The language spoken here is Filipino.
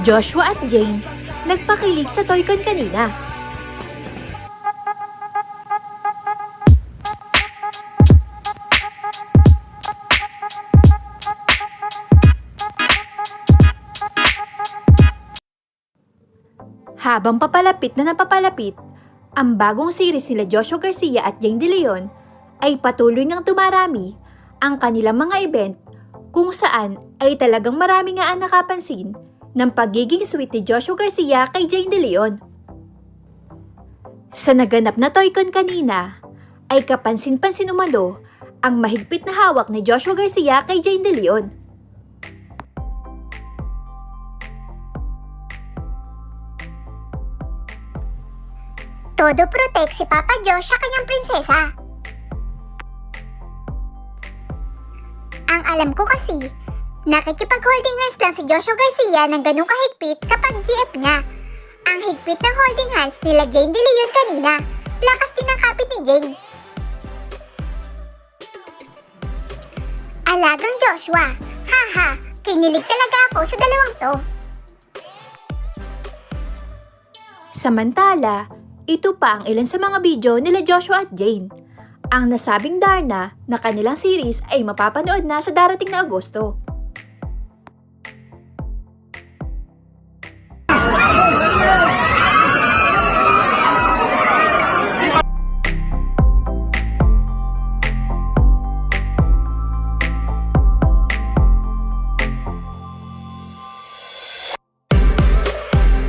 Joshua at Jane nagpakilig sa Toycon kanina. Habang papalapit na napapalapit, ang bagong series nila Joshua Garcia at Jane De Leon ay patuloy ngang tumarami ang kanilang mga event kung saan ay talagang marami nga ang nakapansin ng pagiging sweet ni Joshua Garcia kay Jane De Leon. Sa naganap na Toycon kanina, ay kapansin-pansin umano ang mahigpit na hawak ni Joshua Garcia kay Jane De Leon. Todo protect si Papa Josh sa kanyang prinsesa. Ang alam ko kasi, nakikipag-holding hands lang si Joshua Garcia ng ganong kahigpit kapag GF niya. Ang higpit ng holding hands nila Jane De Leon kanina, lakas din ang kapit ni Jane. Alagang Joshua, haha, kinilig talaga ako sa dalawang to. Samantala, ito pa ang ilan sa mga video nila Joshua at Jane. Ang nasabing Darna na kanilang series ay mapapanood na sa darating na Agosto.